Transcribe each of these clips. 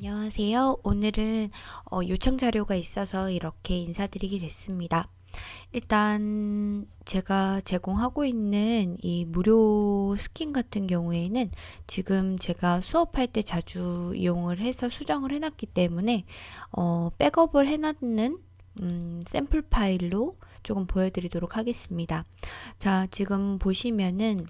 안녕하세요. 오늘은 어, 요청 자료가 있어서 이렇게 인사드리게 됐습니다. 일단 제가 제공하고 있는 이 무료 스킨 같은 경우에는 지금 제가 수업할 때 자주 이용을 해서 수정을 해놨기 때문에 어, 백업을 해놨는 음, 샘플 파일로 조금 보여드리도록 하겠습니다. 자, 지금 보시면은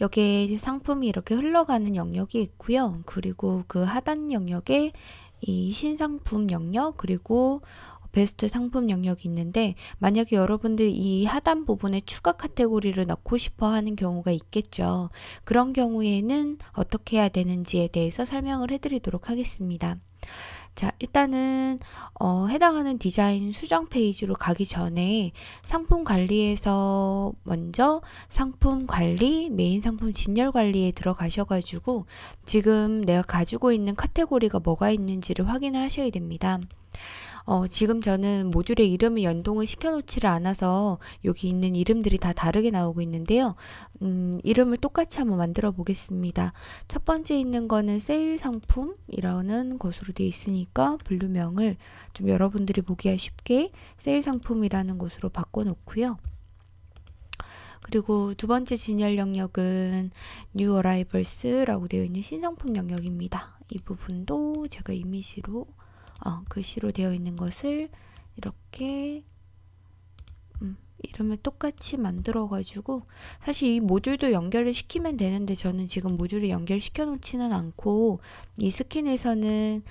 여기에 상품이 이렇게 흘러가는 영역이 있고요. 그리고 그 하단 영역에 이 신상품 영역 그리고 베스트 상품 영역이 있는데 만약에 여러분들이 이 하단 부분에 추가 카테고리를 넣고 싶어 하는 경우가 있겠죠. 그런 경우에는 어떻게 해야 되는지에 대해서 설명을 해드리도록 하겠습니다. 자, 일단은 어, 해당하는 디자인 수정 페이지로 가기 전에 상품 관리에서 먼저 상품 관리, 메인 상품 진열 관리에 들어가셔가지고 지금 내가 가지고 있는 카테고리가 뭐가 있는지를 확인을 하셔야 됩니다. 어, 지금 저는 모듈의 이름을 연동을 시켜놓지를 않아서 여기 있는 이름들이 다 다르게 나오고 있는데요. 음, 이름을 똑같이 한번 만들어 보겠습니다. 첫 번째 있는 거는 세일 상품이라는 것으로 되어 있으니까 분류명을 좀 여러분들이 보기가 쉽게 세일 상품이라는 것으로 바꿔놓고요. 그리고 두 번째 진열 영역은 New Arrivals라고 되어 있는 신상품 영역입니다. 이 부분도 제가 이미지로 어, 글씨로 되어 있는 것을 이렇게 음, 이름을 똑같이 만들어 가지고 사실 이 모듈도 연결을 시키면 되는데 저는 지금 모듈을 연결시켜 놓지는 않고 이 스킨에서는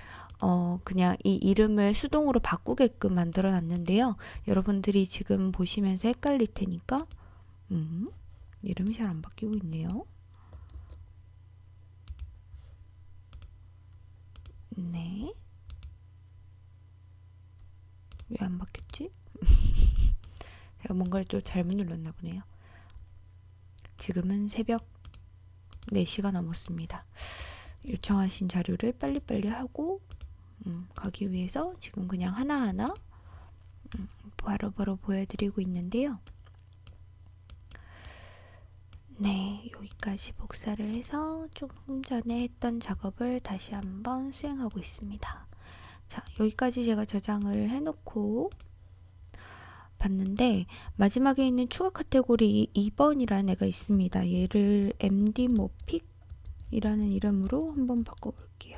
어, 그냥 이 이름을 수동으로 바꾸게끔 만들어 놨는데요. 여러분들이 지금 보시면서 헷갈릴 테니까 음, 이름이 잘 안 바뀌고 있네요. 네. 왜 안 바뀌었지? 제가 뭔가를 좀 잘못 눌렀나 보네요. 지금은 새벽 4시가 넘었습니다. 요청하신 자료를 빨리빨리 하고 음, 가기 위해서 지금 그냥 하나하나 음, 바로바로 보여드리고 있는데요. 네, 여기까지 복사를 해서 조금 전에 했던 작업을 다시 한번 수행하고 있습니다. 자, 여기까지 제가 저장을 해놓고 봤는데 마지막에 있는 추가 카테고리 2번이라는 애가 있습니다. 얘를 MD 모픽이라는 이름으로 한번 바꿔볼게요.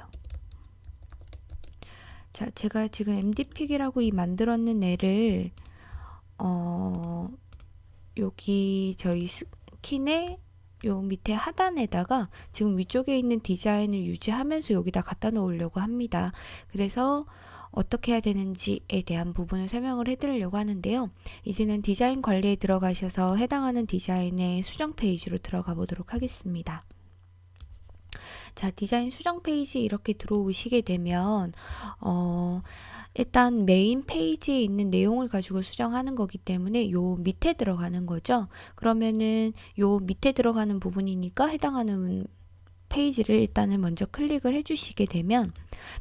자, 제가 지금 MD픽이라고 이 만들었는 애를 어 여기 저희 스킨의 요 밑에 하단에다가 지금 위쪽에 있는 디자인을 유지하면서 여기다 갖다 놓으려고 합니다. 그래서 어떻게 해야 되는지에 대한 부분을 설명을 해드리려고 하는데요. 이제는 디자인 관리에 들어가셔서 해당하는 디자인의 수정 페이지로 들어가 보도록 하겠습니다. 자, 디자인 수정 페이지 이렇게 들어오시게 되면, 어, 일단 메인 페이지에 있는 내용을 가지고 수정하는 거기 때문에 요 밑에 들어가는 거죠. 그러면은 요 밑에 들어가는 부분이니까 해당하는 페이지를 일단은 먼저 클릭을 해주시게 되면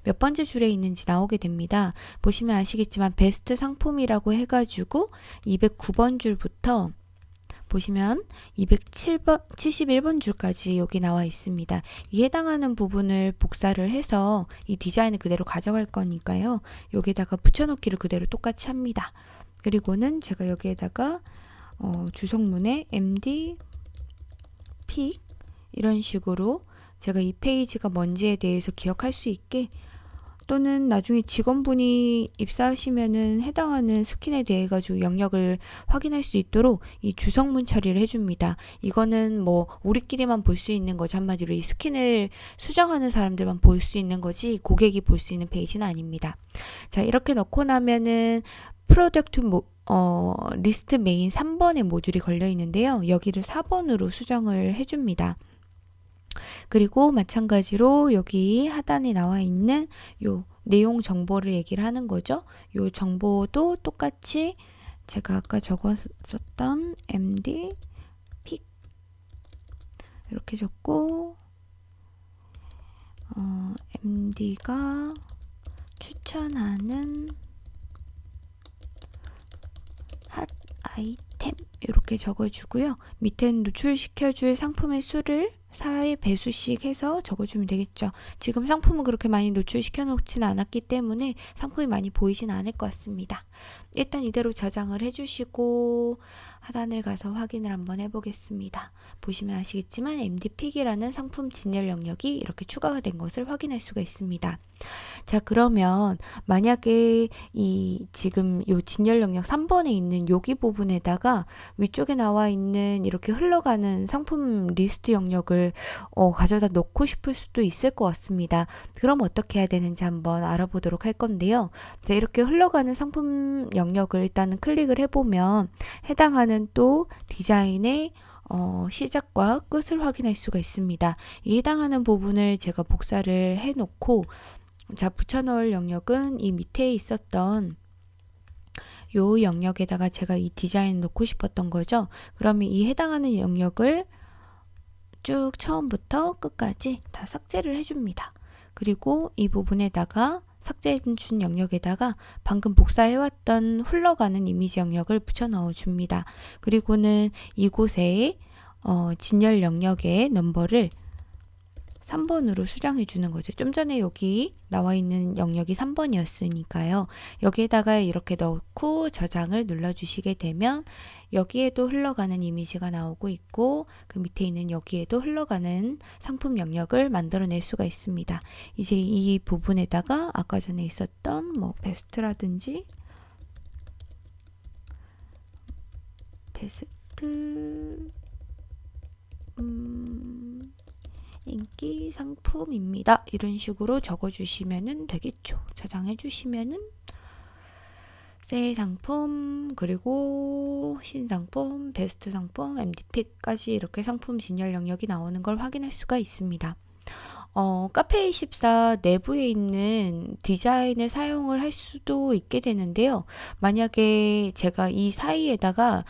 몇 번째 줄에 있는지 나오게 됩니다. 보시면 아시겠지만 베스트 상품이라고 해가지고 209번 줄부터 보시면 207번, 71번 줄까지 여기 나와 있습니다. 이 해당하는 부분을 복사를 해서 이 디자인을 그대로 가져갈 거니까요. 여기다가 붙여넣기를 그대로 똑같이 합니다. 그리고는 제가 여기에다가 어, 주석문에 MD 픽 이런 식으로 제가 이 페이지가 뭔지에 대해서 기억할 수 있게 또는 나중에 직원분이 입사하시면은 해당하는 스킨에 대해 가지고 영역을 확인할 수 있도록 이 주석문 처리를 해줍니다. 이거는 뭐 우리끼리만 볼 수 있는 거죠. 한마디로 이 스킨을 수정하는 사람들만 볼 수 있는 거지 고객이 볼 수 있는 페이지는 아닙니다. 자 이렇게 넣고 나면은 프로덕트 모, 어, 리스트 메인 3번의 모듈이 걸려 있는데요. 여기를 4번으로 수정을 해줍니다. 그리고 마찬가지로 여기 하단에 나와 있는 요 내용 정보를 얘기를 하는 거죠. 요 정보도 똑같이 제가 아까 적었었던 MD 픽 이렇게 적고 어, MD가 추천하는 핫 아이템 이렇게 적어주고요. 밑에는 노출시켜줄 상품의 수를 4의 배수씩 해서 적어주면 되겠죠. 지금 상품은 그렇게 많이 노출시켜 놓진 않았기 때문에 상품이 많이 보이진 않을 것 같습니다. 일단 이대로 저장을 해주시고 하단을 가서 확인을 한번 해보겠습니다. 보시면 아시겠지만 MD픽이라는 상품 진열 영역이 이렇게 추가가 된 것을 확인할 수가 있습니다. 자 그러면 만약에 이 지금 요 진열 영역 3번에 있는 여기 부분에다가 위쪽에 나와 있는 이렇게 흘러가는 상품 리스트 영역을 어, 가져다 놓고 싶을 수도 있을 것 같습니다. 그럼 어떻게 해야 되는지 한번 알아보도록 할 건데요. 자 이렇게 흘러가는 상품 영역을 일단은 클릭을 해보면 해당하는 또 디자인의 어, 시작과 끝을 확인할 수가 있습니다. 이 해당하는 부분을 제가 복사를 해놓고 자 붙여넣을 영역은 이 밑에 있었던 요 영역에다가 제가 이 디자인 놓고 싶었던 거죠. 그러면 이 해당하는 영역을 쭉 처음부터 끝까지 다 삭제를 해줍니다. 그리고 이 부분에다가 삭제해준 영역에다가 방금 복사해왔던 흘러가는 이미지 영역을 붙여 넣어줍니다. 그리고는 이곳에 어, 진열 영역의 넘버를 3번으로 수정해 주는 거죠. 좀 전에 여기 나와 있는 영역이 3번이었으니까요. 여기에다가 이렇게 넣고 저장을 눌러 주시게 되면 여기에도 흘러가는 이미지가 나오고 있고 그 밑에 있는 여기에도 흘러가는 상품 영역을 만들어낼 수가 있습니다. 이제 이 부분에다가 아까 전에 있었던 뭐 베스트라든지 베스트 음 인기 상품입니다. 이런 식으로 적어주시면 되겠죠. 저장해주시면은 세일 상품, 그리고 신상품, 베스트 상품, MDP까지 이렇게 상품 진열 영역이 나오는 걸 확인할 수가 있습니다. 어, 카페24 내부에 있는 디자인을 사용을 할 수도 있게 되는데요. 만약에 제가 이 사이에다가,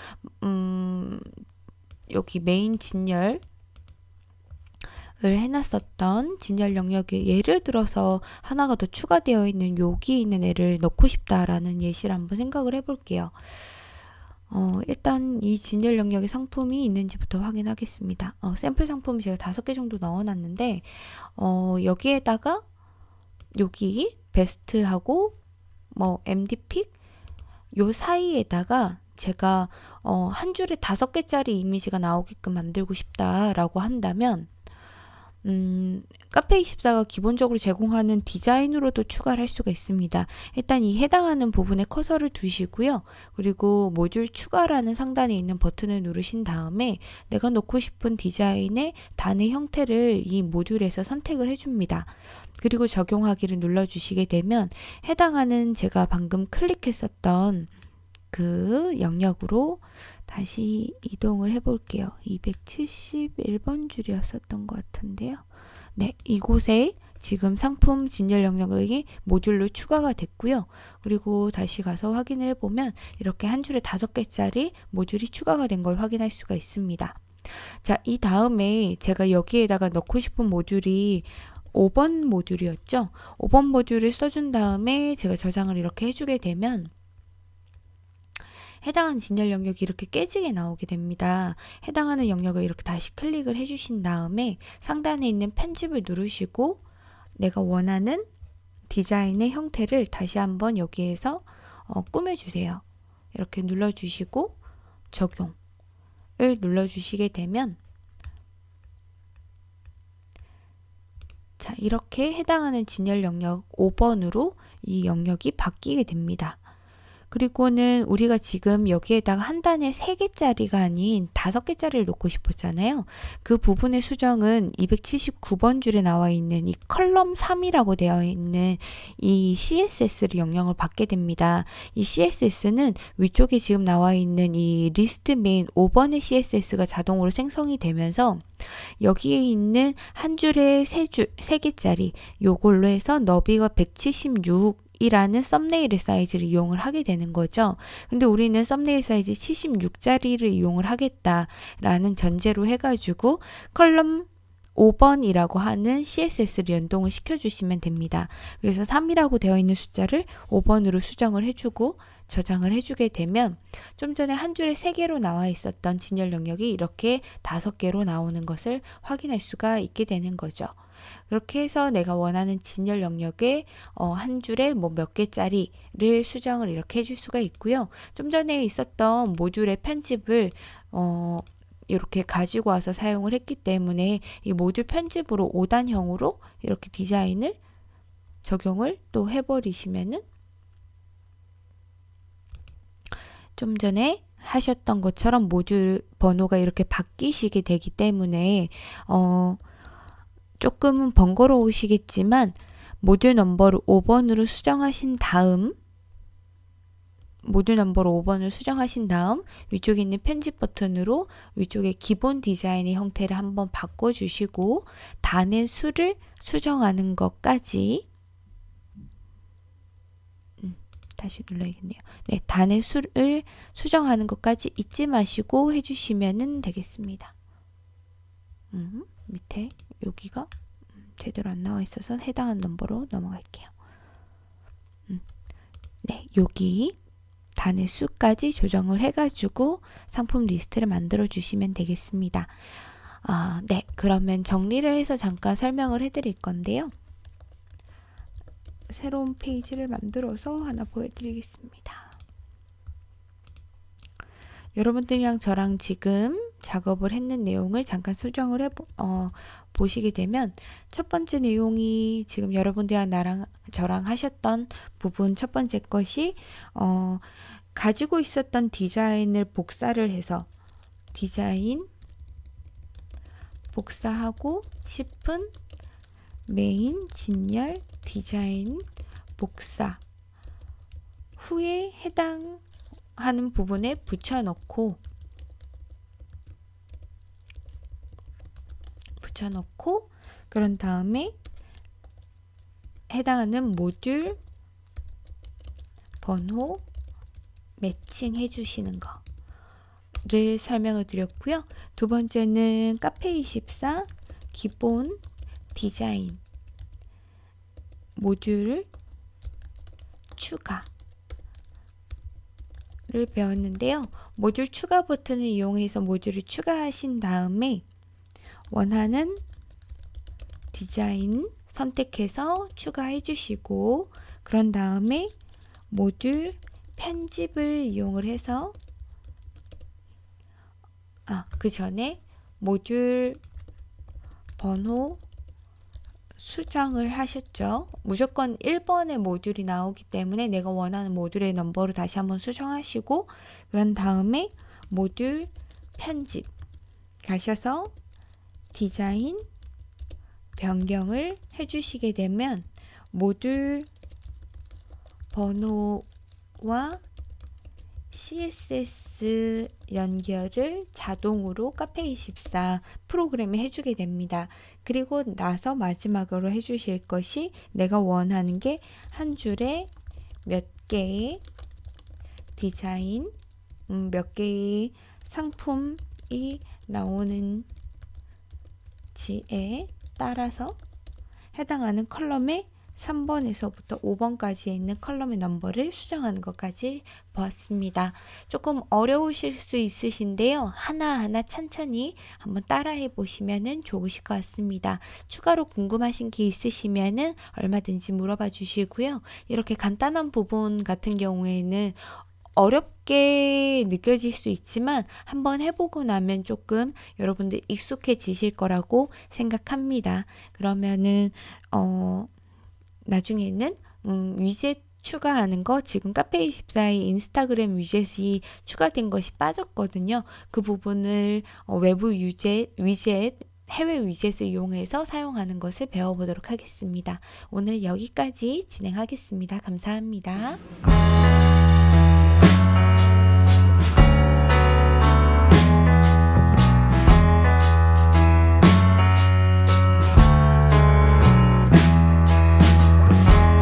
음, 여기 메인 진열, 을 해놨었던 진열 영역에 예를 들어서 하나가 더 추가되어 있는 여기 있는 애를 넣고 싶다라는 예시를 한번 생각을 해볼게요. 어, 일단 이 진열 영역에 상품이 있는지부터 확인하겠습니다. 어, 샘플 상품 제가 다섯 개 정도 넣어놨는데 어, 여기에다가 여기 베스트하고 뭐 MD픽 요 사이에다가 제가 어, 한 줄에 다섯 개짜리 이미지가 나오게끔 만들고 싶다라고 한다면 음, 카페24가 기본적으로 제공하는 디자인으로도 추가를 할 수가 있습니다. 일단 이 해당하는 부분에 커서를 두시고요. 그리고 모듈 추가라는 상단에 있는 버튼을 누르신 다음에 내가 놓고 싶은 디자인의 단의 형태를 이 모듈에서 선택을 해줍니다. 그리고 적용하기를 눌러주시게 되면 해당하는 제가 방금 클릭했었던 그 영역으로 다시 이동을 해볼게요. 271번 줄이었었던 것 같은데요. 네, 이곳에 지금 상품 진열 영역이 모듈로 추가가 됐고요. 그리고 다시 가서 확인을 해보면 이렇게 한 줄에 다섯 개짜리 모듈이 추가가 된 걸 확인할 수가 있습니다. 자, 이 다음에 제가 여기에다가 넣고 싶은 모듈이 5번 모듈이었죠. 5번 모듈을 써준 다음에 제가 저장을 이렇게 해주게 되면 해당하는 진열 영역이 이렇게 깨지게 나오게 됩니다. 해당하는 영역을 이렇게 다시 클릭을 해주신 다음에 상단에 있는 편집을 누르시고 내가 원하는 디자인의 형태를 다시 한번 여기에서 어, 꾸며주세요. 이렇게 눌러주시고 적용을 눌러주시게 되면 자 이렇게 해당하는 진열 영역 5번으로 이 영역이 바뀌게 됩니다. 그리고는 우리가 지금 여기에다가 한 단에 3개짜리가 아닌 5개짜리를 놓고 싶었잖아요. 그 부분의 수정은 279번 줄에 나와 있는 이 컬럼 3이라고 되어 있는 이 CSS를 영향을 받게 됩니다. 이 CSS는 위쪽에 지금 나와 있는 이 리스트 메인 5번의 CSS가 자동으로 생성이 되면서 여기에 있는 한 줄에 3줄, 3개짜리 요걸로 해서 너비가 176 이라는 썸네일의 사이즈를 이용을 하게 되는 거죠. 근데 우리는 썸네일 사이즈 76짜리를 이용을 하겠다라는 전제로 해가지고 컬럼 5번이라고 하는 CSS를 연동을 시켜주시면 됩니다. 그래서 3이라고 되어 있는 숫자를 5번으로 수정을 해주고 저장을 해주게 되면 좀 전에 한 줄에 3개로 나와 있었던 진열 영역이 이렇게 5개로 나오는 것을 확인할 수가 있게 되는 거죠. 그렇게 해서 내가 원하는 진열 영역에 어, 한 줄에 뭐 몇 개짜리를 수정을 이렇게 해줄 수가 있고요. 좀 전에 있었던 모듈의 편집을 어, 이렇게 가지고 와서 사용을 했기 때문에 이 모듈 편집으로 5단형으로 이렇게 디자인을 적용을 또 해버리시면은 좀 전에 하셨던 것처럼 모듈 번호가 이렇게 바뀌시게 되기 때문에 어 조금은 번거로우시겠지만 모듈 넘버를 5번으로 수정하신 다음 모듈 넘버를 5번을 수정하신 다음 위쪽에 있는 편집 버튼으로 위쪽에 기본 디자인의 형태를 한번 바꿔주시고 단의 수를 수정하는 것까지 음, 다시 눌러야겠네요. 네, 단의 수를 수정하는 것까지 잊지 마시고 해주시면 되겠습니다. 음, 밑에 여기가 음, 제대로 안 나와 있어서 해당하는 넘버로 넘어갈게요. 음, 네, 여기 단의 수까지 조정을 해가지고 상품 리스트를 만들어 주시면 되겠습니다. 아, 네, 그러면 정리를 해서 잠깐 설명을 해드릴 건데요. 새로운 페이지를 만들어서 하나 보여드리겠습니다. 여러분들이랑 저랑 지금 작업을 했는 내용을 잠깐 수정을 해 어, 보시게 되면 첫 번째 내용이 지금 여러분들이랑 나랑 저랑 하셨던 부분 첫 번째 것이 어, 가지고 있었던 디자인을 복사를 해서 디자인 복사하고 싶은 메인 진열 디자인 복사 후에 해당하는 부분에 붙여넣고 붙여넣고 그런 다음에 해당하는 모듈 번호 매칭해 주시는 거를 설명을 드렸고요. 두 번째는 카페24 기본 디자인 모듈 추가를 배웠는데요. 모듈 추가 버튼을 이용해서 모듈을 추가하신 다음에 원하는 디자인 선택해서 추가해 주시고 그런 다음에 모듈 편집을 이용을 해서 아, 그 전에 모듈 번호 수정을 하셨죠. 무조건 1번의 모듈이 나오기 때문에 내가 원하는 모듈의 넘버를 다시 한번 수정하시고 그런 다음에 모듈 편집 가셔서 디자인 변경을 해주시게 되면 모듈 번호와 CSS 연결을 자동으로 카페24 프로그램에 해주게 됩니다. 그리고 나서 마지막으로 해주실 것이 내가 원하는 게 한 줄에 몇 개의 디자인, 음, 몇 개의 상품이 나오는 지에 따라서 해당하는 컬럼에 3번에서부터 5번까지에 있는 컬럼의 넘버를 수정하는 것까지 보았습니다. 조금 어려우실 수 있으신데요. 하나하나 천천히 한번 따라해 보시면 좋으실 것 같습니다. 추가로 궁금하신 게 있으시면 얼마든지 물어봐 주시고요. 이렇게 간단한 부분 같은 경우에는 어렵게 느껴질 수 있지만 한번 해보고 나면 조금 여러분들 익숙해지실 거라고 생각합니다. 그러면은 어 나중에는 음, 위젯 추가하는 거 지금 카페24의 인스타그램 위젯이 추가된 것이 빠졌거든요. 그 부분을 어, 외부 위젯, 위젯 해외 위젯을 이용해서 사용하는 것을 배워보도록 하겠습니다. 오늘 여기까지 진행하겠습니다. 감사합니다.